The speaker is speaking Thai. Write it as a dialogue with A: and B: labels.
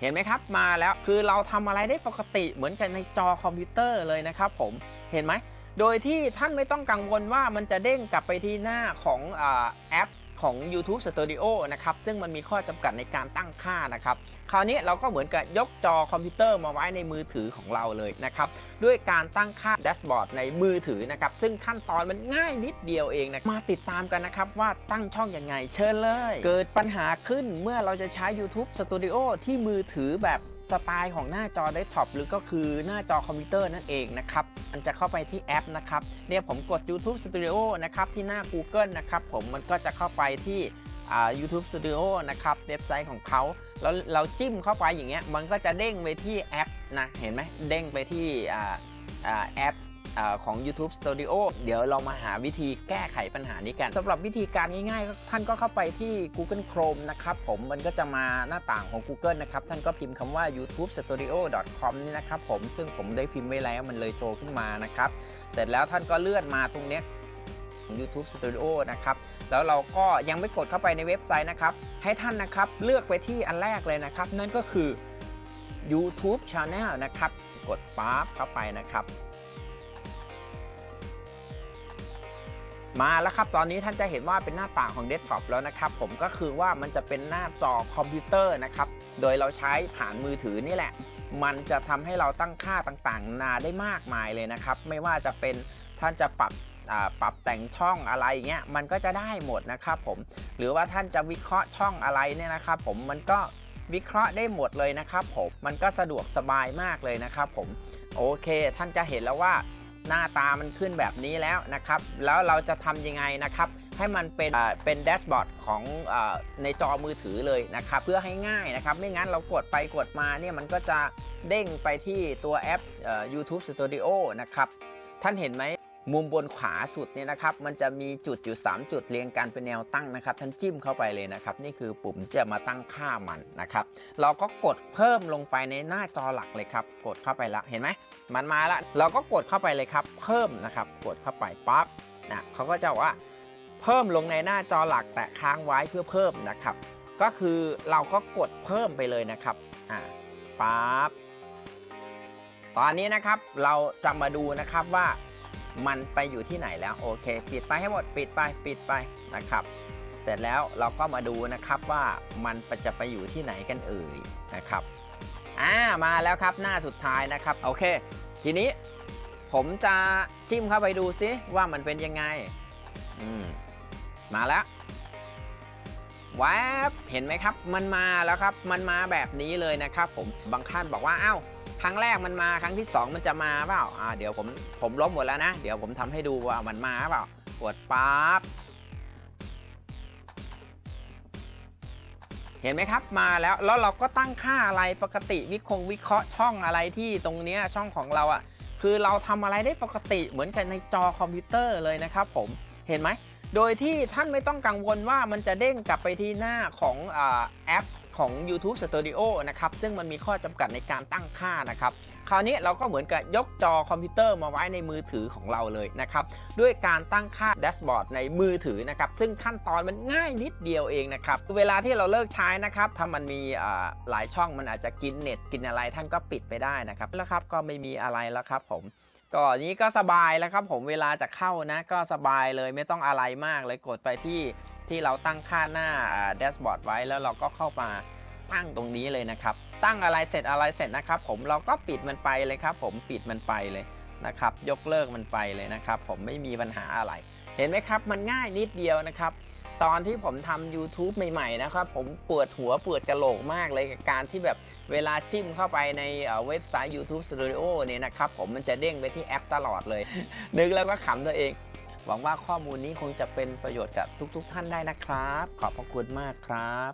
A: เห็นไหมครับมาแล้วคือเราทำอะไรได้ปกติเหมือนกันในจอคอมพิวเตอร์เลยนะครับผมเห็นไหมโดยที่ท่านไม่ต้องกังวลว่ามันจะเด้งกลับไปที่หน้าของอแอป ของ YouTube Studio นะครับ ซึ่งมันมีข้อจำกัดในการตั้งค่านะครับ คราวนี้เราก็เหมือนกับยกจอคอมพิวเตอร์มาไว้ในมือถือของเราเลยนะครับ ด้วยการตั้งค่าแดชบอร์ดในมือถือนะครับ ซึ่งขั้นตอนมันง่ายนิดเดียวเองนะ มาติดตามกันนะครับว่าตั้งช่องยังไงเชิญเลย เกิดปัญหาขึ้นเมื่อเราจะใช้ YouTube Studio ที่มือถือแบบ สไตล์ของหน้าจอเดสก์ท็อปหรือก็คือหน้าจอคอมพิวเตอร์นั่นเองนะครับมันจะเข้าไปที่แอปนะครับเนี่ยผมกด YouTube Studio นะครับที่หน้า Google นะครับผมมันก็จะเข้าไปที่อ่า YouTube Studio นะครับเว็บไซต์ของเขาแล้วเราจิ้มเข้าไปอย่างเงี้ยมันก็จะเด้งไปที่แอปนะเห็นไหมเด้งไปที่แอป อของ YouTube Studio เดี๋ยวเรามาหาวิธีแก้ไขปัญหานี้กันสำหรับวิธีการง่ายๆ ท่านก็เข้าไปที่ Google Chrome นะครับผมมันก็จะมาหน้าต่างของ Google นะครับ ท่านก็พิมพ์คำว่า youtubestudio.com นี่นะครับผมซึ่งผมได้พิมพ์ไว้แล้วมันเลยโชว์ขึ้นมานะครับ เสร็จแล้วท่านก็เลื่อนมาตรงนี้ของ YouTube Studio นะครับแล้วเราก็ยังไม่กดเข้าไปในเว็บไซต์นะครับ ให้ท่านนะครับเลือกไปที่อันแรกเลยนะครับ นั่นก็คือ YouTube Channel นะครับ กดปั๊บเข้าไปนะครับ มาแล้วครับ ตอนนี้ท่านจะเห็นว่าเป็นหน้าต่างของเดสก์ท็อปแล้วนะครับ ผมก็คือว่ามันจะเป็นหน้าจอคอมพิวเตอร์นะครับ โดยเราใช้ผ่านมือถือนี่แหละ มันจะทำให้เราตั้งค่าต่างๆ นานได้มากมายเลยนะครับ ไม่ว่าจะเป็นท่านจะปรับปรับแต่งช่องอะไรเงี้ย มันก็จะได้หมดนะครับผม หรือว่าท่านจะวิเคราะห์ช่องอะไรเนี่ยนะครับ ผม มันก็วิเคราะห์ได้หมดเลยนะครับผม มันก็สะดวกสบายมากเลยนะครับผม โอเค ท่านจะเห็นแล้วว่า หน้าตามันขึ้นแบบนี้แล้วนะครับ แล้วเราจะทำยังไงนะครับ ให้มันเป็นเป็นแดชบอร์ดของอในจอมือถือเลยนะครับ เพื่อให้ง่ายนะครับ ไม่งั้นเรากดไปกดมาเนี่ยมันก็จะเด้งไปที่ตัวแอป YouTube Studio นะครับ ท่านเห็นไหม มุมบนขวาสุดเนี่ยนะครับ มันจะมีจุดอยู่ 3 จุดเรียงกันเป็นแนวตั้งนะครับ ท่านจิ้มเข้าไปเลยนะครับ นี่คือปุ่มที่จะมาตั้งค่ามันนะครับ เราก็กดเพิ่มลงไปในหน้าจอหลักเลยครับ กดเข้าไปแล้วเห็นไหมมันมาแล้วเราก็กดเข้าไปเลยครับ เพิ่มนะครับ กดเข้าไปปั๊บนะเขาก็จะว่าเพิ่มลงในหน้าจอหลักแตะค้างไว้เพื่อเพิ่มนะครับ ก็คือเราก็กดเพิ่มไปเลยนะครับอ่าปั๊บตอนนี้นะครับเราจะมาดูนะครับว่า มันไปอยู่ที่ไหนแล้วโอเค ปิดไปให้หมดปิดไปปิดไปนะครับ เสร็จแล้วเราก็มาดูนะครับว่ามันจะไปอยู่ที่ไหนกันเอ่ยนะครับอ่ามาแล้วครับหน้าสุดท้ายนะครับโอเค ทีนี้ผมจะจิ้มเข้าไปดูซิว่ามันเป็นยังไงอืมมาแล้วแวบเห็นไหมครับ มันมาแล้วครับ มันมาแบบนี้เลยนะครับ ผมบางท่านบอกว่าอ้าว ครั้งแรกมันมาครั้งที่ 2 มันจะมาเปล่าอ่าเดี๋ยวผมผมลบหมดแล้วนะ เดี๋ยวผมทำให้ดูว่ามันมาเปล่ากดปั๊บเห็นไหมครับมาแล้วแล้วเราก็ตั้งค่าอะไรปกติวิคงวิเคราะห์ช่องอะไรที่ตรงเนี้ยช่องของเราอะ่ะคือเราทำอะไรได้ปกติเหมือนกันในจอคอมพิวเตอร์เลยนะครับผมเห็นไหมโดยที่ท่านไม่ต้องกังวลว่ามันจะเด้งกลับไปที่หน้าของอแอป ของ YouTube Studio นะครับ ซึ่งมันมีข้อจำกัดในการตั้งค่านะครับคราวนี้เราก็เหมือนกับยกจอคอมพิวเตอร์มาไว้ในมือถือของเราเลยนะครับ ด้วยการตั้งค่าแดชบอร์ดในมือถือนะครับ ซึ่งขั้นตอนมันง่ายนิดเดียวเองนะครับ เวลาที่เราเลิกใช้นะครับ ถ้ามันมีหลายช่องมันอาจจะกินเน็ตกินอะไรท่านก็ปิดไปได้นะครับ แล้วครับก็ไม่มีอะไรแล้วครับผมก็นี้ก็สบายแล้วครับผมเวลาจะเข้านะก็สบายเลยไม่ต้องอะไรมากเลยกดไปที่ ที่เราตั้งค่าหน้าแดชบอร์ดไว้แล้วเราก็เข้ามาตั้งตรงนี้เลยนะครับ ตั้งอะไรเสร็จอะไรเสร็จนะครับ ผมเราก็ปิดมันไปเลยครับ ผมปิดมันไปเลยนะครับ ยกเลิกมันไปเลยนะครับ ผมไม่มีปัญหาอะไร เห็นไหมครับมันง่ายนิดเดียวนะครับตอนที่ผมทำ YouTube ใหม่ๆ นะครับ ผมปวดหัวปวดกระโหลกมากเลยกับการที่แบบเวลาจิ้มเข้าไปในเว็บไซต์ YouTube Studio เนี่ยนะครับ ผมมันจะเด้งไปที่แอปตลอดเลย นึกแล้วก็ขำตัวเอง หวังว่าข้อมูลนี้คงจะเป็นประโยชน์กับทุก ๆทท่านได้นะครับ ขอบพระคุณมากครับ